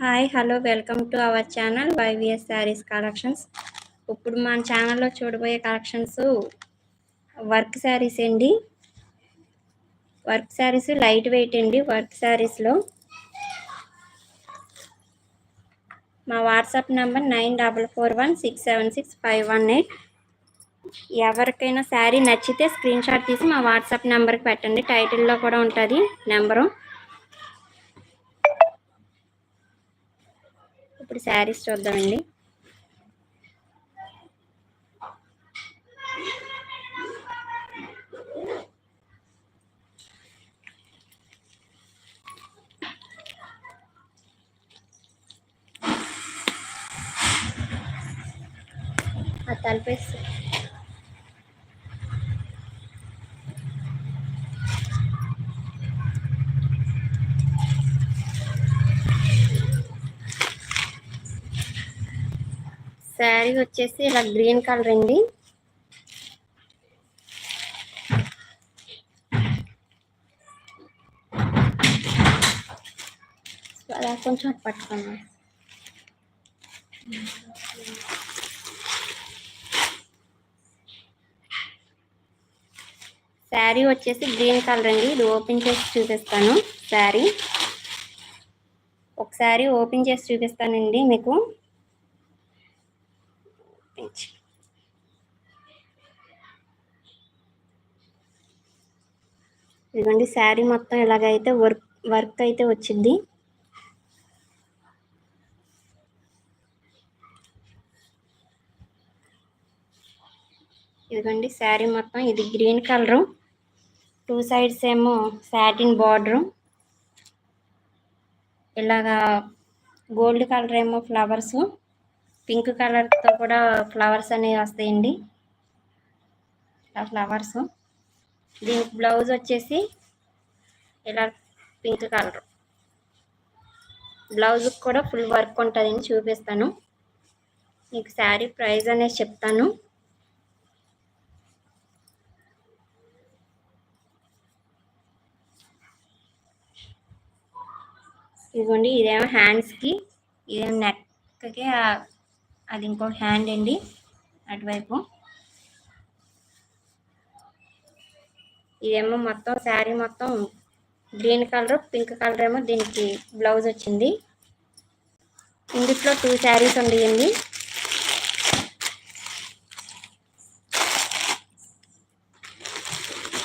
Hi hello welcome to our channel YVS saris collections ఇప్పుడు మన ఛానల్లో చూడబోయే కలెక్షన్స్ వర్క్ శారీస్ అండి. వర్క్ శారీస్ లైట్ వెయిట్ అండి వర్క్ శారీస్లో మా WhatsApp number nine double four one six seven six five one eight ఎవరికైనా శారీ నచ్చితే స్క్రీన్ షాట్ తీసి మా వాట్సాప్ నెంబర్కి పెట్టండి టైటిల్లో కూడా ఉంటుంది నెంబరు ఇప్పుడు శారీస్ చూద్దామండి. ఆ తలపేసి శారీ వచ్చేసి ఇలా గ్రీన్ కలర్ అండి. అలా కొంచెం అటు పట్టుకున్నాం శారీ వచ్చేసి గ్రీన్ కలర్ అండి. ఇది ఓపెన్ చేసి చూపిస్తాను శారీ. ఒకసారి ఓపెన్ చేసి చూపిస్తానండి మీకు. ఇదిగోండి శారీ మొత్తం ఇలాగైతే వర్క్ వర్క్ అయితే వచ్చింది. ఇదిగోండి శారీ మొత్తం ఇది గ్రీన్ కలరు. టూ సైడ్స్ ఏమో శాటిన్ బార్డరు. ఇలాగా గోల్డ్ కలర్ ఏమో ఫ్లవర్స్. పింక్ కలర్తో కూడా ఫ్లవర్స్ అనేవి వస్తాయండి. ఆ ఫ్లవర్స్. దీనికి బ్లౌజ్ వచ్చేసి ఇలా పింక్ కలర్. బ్లౌజ్ కూడా ఫుల్ వర్క్ ఉంటుందని చూపిస్తాను. మీకు శారీ ప్రైస్ అనేది చెప్తాను. ఇదిగోండి ఇదేమో హ్యాండ్స్కి ఇదేమో నెక్కి అది ఇంకో హ్యాండ్ అండి. అటువైపు. ఇదేమో మొత్తం శారీ మొత్తం గ్రీన్ కలర్ పింక్ కలర్ ఏమో దీనికి బ్లౌజ్ వచ్చింది. ఇందుట్లో టూ శారీస్ ఉండేయండి.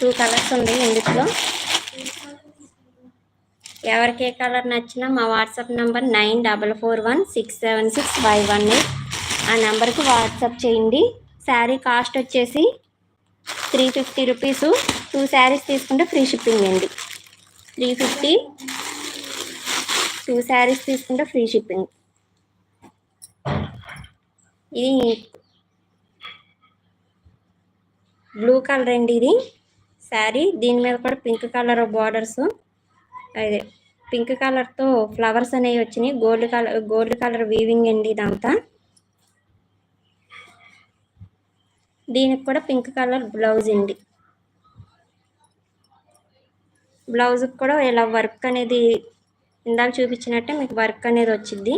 టూ కలర్స్ ఉన్నాయి ఇందుట్లో. ఎవరికి ఏ కలర్ నచ్చినా మా WhatsApp number nine double four one six seven six five one eight ఆ నెంబర్కి వాట్సాప్ చేయండి. శారీ కాస్ట్ వచ్చేసి three fifty rupees. Two saris తీసుకుంటే ఫ్రీ షిప్పింగ్ అండి. త్రీ ఫిఫ్టీ టూ శారీస్ తీసుకుంటే ఫ్రీ షిప్పింగ్. ఇది బ్లూ కలర్ అండి ఇది. శారీ దీని మీద కూడా పింక్ కలర్ బార్డర్స్. అదే పింక్ కలర్తో ఫ్లవర్స్ అనేవి వచ్చినాయి. Gold colour gold colour weaving అండి ఇదంతా. దీనికి కూడా పింక్ కలర్ బ్లౌజ్ అండి. బ్లౌజ్కి కూడా ఇలా వర్క్ అనేది ఇందాక చూపించినట్టే మీకు వర్క్ అనేది వచ్చింది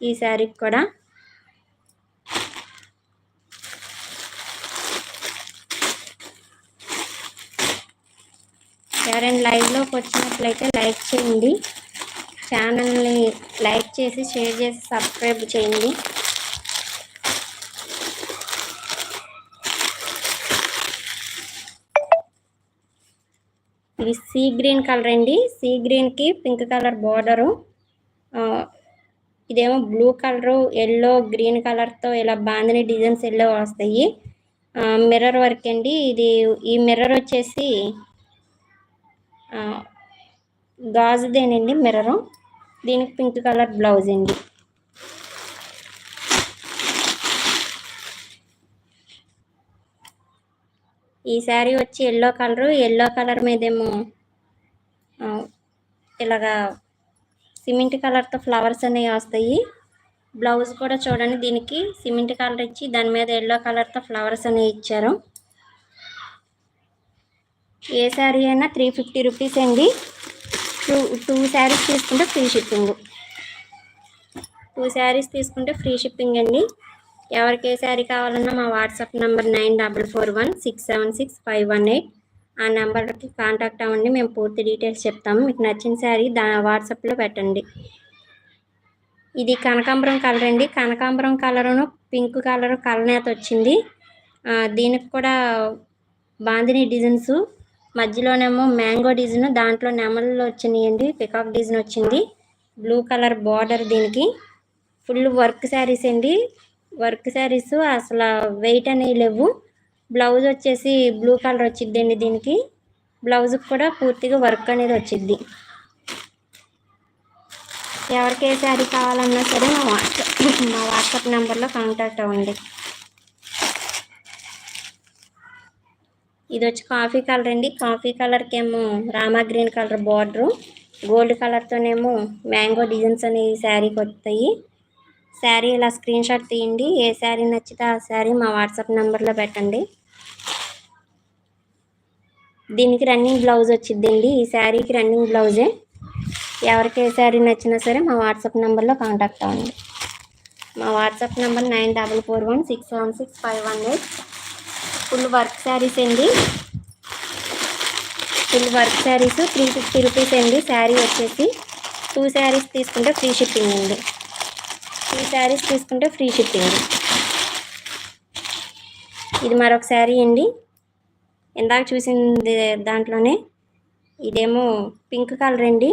ఈ శారీకి కూడా. ఎవరైనా లైవ్లోకి వచ్చినట్లయితే లైక్ చేయండి. ఛానల్ని లైక్ చేసి షేర్ చేసి సబ్స్క్రైబ్ చేయండి ఇది సీ గ్రీన్ కలర్ అండి. సీ గ్రీన్కి పింక్ కలర్ బార్డరు. ఇదేమో బ్లూ కలరు ఎల్లో గ్రీన్ కలర్తో ఇలా బాందిని డిజైన్స్ ఎల్లో వస్తాయి. మిర్రర్ వర్క్ అండి. ఇది ఈ మిర్రర్ వచ్చేసి గాజుదేనండి మిర్రరు. దీనికి పింక్ కలర్ బ్లౌజ్ అండి. ఈ శారీ వచ్చి ఎల్లో కలరు. ఎల్లో కలర్ మీదేమో ఇలాగా సిమెంట్ కలర్తో ఫ్లవర్స్ అనేవి వస్తాయి. బ్లౌజ్ కూడా చూడండి దీనికి సిమెంట్ కలర్ ఇచ్చి దాని మీద ఎల్లో కలర్తో ఫ్లవర్స్ అనేవి ఇచ్చారు. ఏ శారీ అయినా త్రీ ఫిఫ్టీ రూపీస్ అండి. టూ టూ శారీస్ తీసుకుంటే ఫ్రీ షిప్పింగ్. టూ శారీస్ తీసుకుంటే ఫ్రీ షిప్పింగ్ అండి. ఎవరికి ఏ శారీ కావాలన్నా మా WhatsApp number nine double four one six seven six five one eight ఆ నెంబర్కి కాంటాక్ట్ అవ్వండి మేము పూర్తి డీటెయిల్స్ చెప్తాము. మీకు నచ్చిన శారీ దా వాట్సాప్లో పెట్టండి. ఇది కనకాంబరం కలర్ అండి. కనకాంబరం కలరును పింక్ కలర్ కలనేత వచ్చింది. దీనికి కూడా బాందిని డిజైన్స్ మధ్యలోనేమో మ్యాంగో డిజైన్ దాంట్లో నెమల్లో వచ్చినాయండి పికాక్ డిజైన్ వచ్చింది. బ్లూ కలర్ బార్డర్ దీనికి. ఫుల్ వర్క్ శారీస్ అండి. వర్క్ శారీస్ అసలు వెయిట్ అనేవి లేవు. బ్లౌజ్ వచ్చేసి బ్లూ కలర్ వచ్చిద్దండి దీనికి. బ్లౌజ్కి కూడా పూర్తిగా వర్క్ అనేది వచ్చిద్ది. ఎవరికి ఏ శారీ కావాలన్నా సరే మా వాట్సాప్ మా వాట్సాప్ నెంబర్లో కాంటాక్ట్ అవ్వండి. ఇది వచ్చి కాఫీ కలర్ అండి. కాఫీ కలర్కి ఏమో Rama green colour border. Gold కలర్తోనేమో mango designs అనే శారీకి వస్తాయి. శారీ ఇలా స్క్రీన్ షాట్ తీయండి. ఏ శారీ నచ్చితే ఆ శారీ మా వాట్సాప్ నెంబర్లో పెట్టండి. దీనికి రన్నింగ్ బ్లౌజ్ వచ్చిద్దండి. ఈ శారీకి రన్నింగ్ బ్లౌజే ఎవరికి ఏ శారీ నచ్చినా సరే మా వాట్సాప్ నెంబర్లో కాంటాక్ట్ అవ్వండి. మా WhatsApp number nine double four one six seven six five one eight. Full work saris అండి. Full work saris three fifty rupees అండి. శారీ వచ్చేసి టూ శారీస్ తీసుకుంటే ఫ్రీ షిప్పింగ్ అండి. టూ శారీస్ తీసుకుంటే ఫ్రీ షిప్పింగ్. ఇది మరొక శారీ అండి. ఇందాక చూసింది దాంట్లోనే ఇదేమో పింక్ కలర్ అండి.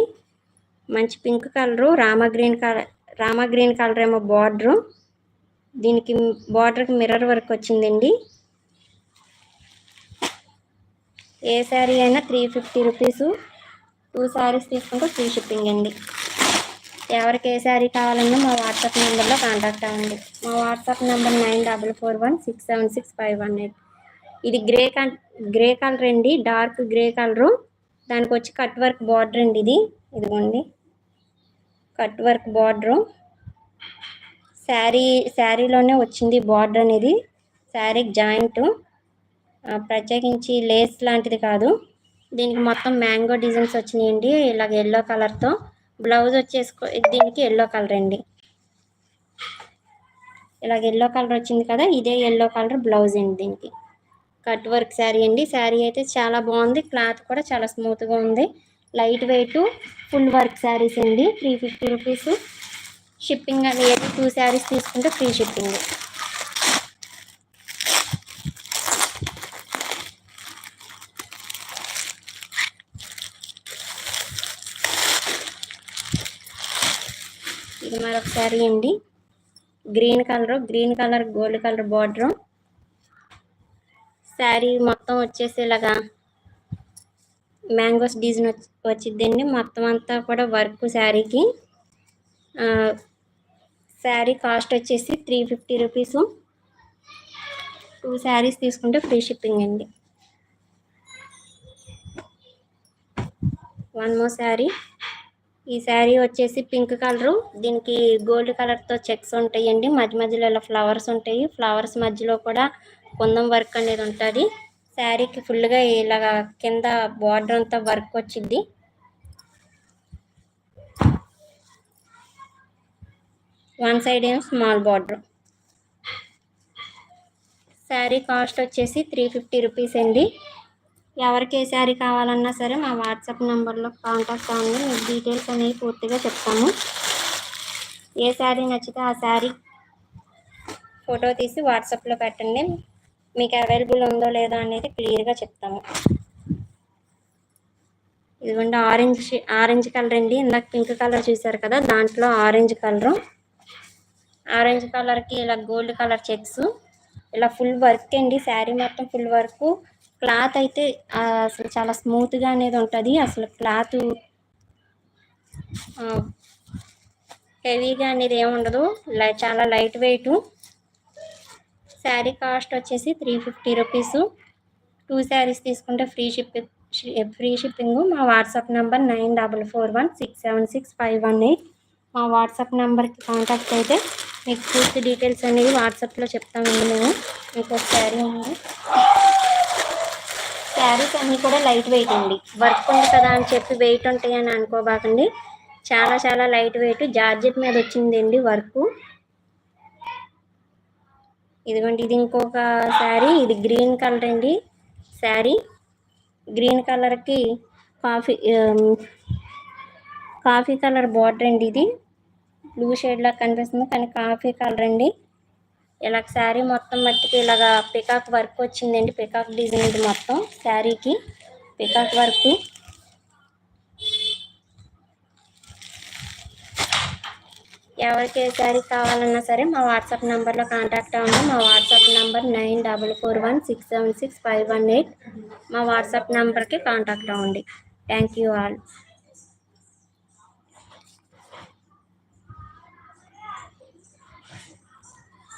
మంచి pink colour Rama green colour Rama green colour ఏమో బార్డరు. దీనికి బార్డర్కి మిర్రర్ వర్క్ వచ్చిందండి. ఏ శారీ అయినా three fifty rupees. Two saris తీసుకుంటే ఫ్రీ షిప్పింగ్ అండి. ఎవరికి ఏ శారీ కావాలన్నా మా వాట్సాప్ నెంబర్లో కాంటాక్ట్ అవ్వండి. మా WhatsApp number nine double four one six seven six five one eight. ఇది గ్రే కల్ గ్రే కలర్ అండి. Dark grey colour. దానికి వచ్చి కట్ వర్క్ బార్డర్ అండి ఇది. ఇదిగోండి. Cut work border. శారీ శారీలోనే వచ్చింది బార్డర్ అనేది. శారీకి జాయింట్. ప్రత్యేకించి లేస్ లాంటిది కాదు. దీనికి మొత్తం మ్యాంగో డిజైన్స్ వచ్చినాయండి. ఇలాగ ఎల్లో కలర్తో. బ్లౌజ్ వచ్చేసుకో దీనికి ఎల్లో కలర్ అండి. ఇలాగ ఎల్లో కలర్ వచ్చింది కదా ఇదే ఎల్లో కలర్ బ్లౌజ్ అండి దీనికి. కట్ వర్క్ శారీ అండి. శారీ అయితే చాలా బాగుంది. క్లాత్ కూడా చాలా స్మూత్గా ఉంది. Light weight full work saris అండి. Three fifty rupees. షిప్పింగ్ అనేది టూ శారీస్ తీసుకుంటే ఫ్రీ షిప్పింగ్. ఇది మరొక శారీ అండి. Green colour green colour gold colour border. Sari మొత్తం వచ్చేసి ఇలాగా మ్యాంగోస్ డిజైన్ వచ్చి వచ్చిద్దండి. మొత్తం అంతా కూడా వర్క్ శారీకి. శారీ కాస్ట్ వచ్చేసి three fifty rupees two saris తీసుకుంటే ఫ్రీ షిప్పింగ్ అండి. వన్ మోర్ శారీ ఈ శారీ వచ్చేసి పింక్ కలరు దీనికి గోల్డ్ కలర్తో చెక్స్ ఉంటాయండి. మధ్య మధ్యలో ఇలా ఫ్లవర్స్ ఉంటాయి. ఫ్లవర్స్ మధ్యలో కూడా కుందం వర్క్ అనేది ఉంటుంది. శారీకి ఫుల్గా ఇలాగా కింద బార్డర్ అంతా వర్క్ వచ్చింది. వన్ సైడ్ ఏమో స్మాల్ బార్డర్. శారీ కాస్ట్ వచ్చేసి త్రీ ఫిఫ్టీ రూపీస్ అండి. ఎవరికి ఏ శారీ కావాలన్నా సరే మా వాట్సాప్ నెంబర్లో కాంటాక్ట్ అవ్వండి. మీకు డీటెయిల్స్ అనేవి పూర్తిగా చెప్తాము. ఏ శారీ నచ్చితే ఆ శారీ ఫోటో తీసి వాట్సాప్లో పెట్టండి. మీకు అవైలబుల్ ఉందో లేదో అనేది క్లియర్గా చెప్తాము. ఇదిగోండి ఆరెంజ్ ఆరెంజ్ కలర్ అండి. ఇందాక పింక్ కలర్ చూసారు కదా దాంట్లో ఆరెంజ్ కలరు ఆరెంజ్ కలర్కి ఇలా గోల్డ్ కలర్ చెక్స్ ఇలా ఫుల్ వర్క్ అండి. శారీ మొత్తం ఫుల్ వర్క్ క్లాత్ అయితే అసలు చాలా స్మూత్గా అనేది ఉంటుంది. అసలు క్లాత్ హెవీగా అనేది ఏమి ఉండదు. లై- చాలా లైట్ వెయిట్ శారీ కాస్ట్ వచ్చేసి three fifty rupees. Two saris తీసుకుంటే ఫ్రీ షిప్పింగ్ ఫ్రీ షిప్పింగ్. మా WhatsApp number nine double four one six seven six five one eight. మా వాట్సాప్ నెంబర్కి కాంటాక్ట్ అయితే మీకు పూర్తి డీటెయిల్స్ అనేవి వాట్సాప్లో చెప్తామండి మేము. మీకు ఒక శారీ ఉంది. శారీస్ అన్నీ కూడా లైట్ వెయిట్ అండి. వర్క్ ఉంది కదా అని చెప్పి వెయిట్ ఉంటాయి అని అనుకోబాకండి. చాలా చాలా లైట్ వెయిట్. జార్జెట్ మీద వచ్చిందండి వర్క్. ఇదిగోండి ఇది ఇంకొక శారీ ఇది గ్రీన్ కలర్ అండి శారీ. గ్రీన్ కలర్కి కాఫీ కాఫీ కలర్ బార్డర్ అండి ఇది. బ్లూ షేడ్ లాగా కనిపిస్తుంది కానీ కాఫీ కలర్ అండి. ఇలా శారీ మొత్తం మట్టికి ఇలాగా పికాక్ వర్క్ వచ్చిందండి పికాక్ డిజైన్ ఇది మొత్తం శారీకి. Peacock work. ఎవరికి ఏ శారీ కావాలన్నా సరే మా వాట్సాప్ నెంబర్లో కాంటాక్ట్ అవ్వండి. మా WhatsApp number nine double four one six seven six five one eight. మా వాట్సాప్ నెంబర్కి కాంటాక్ట్ అవ్వండి. Thank you all.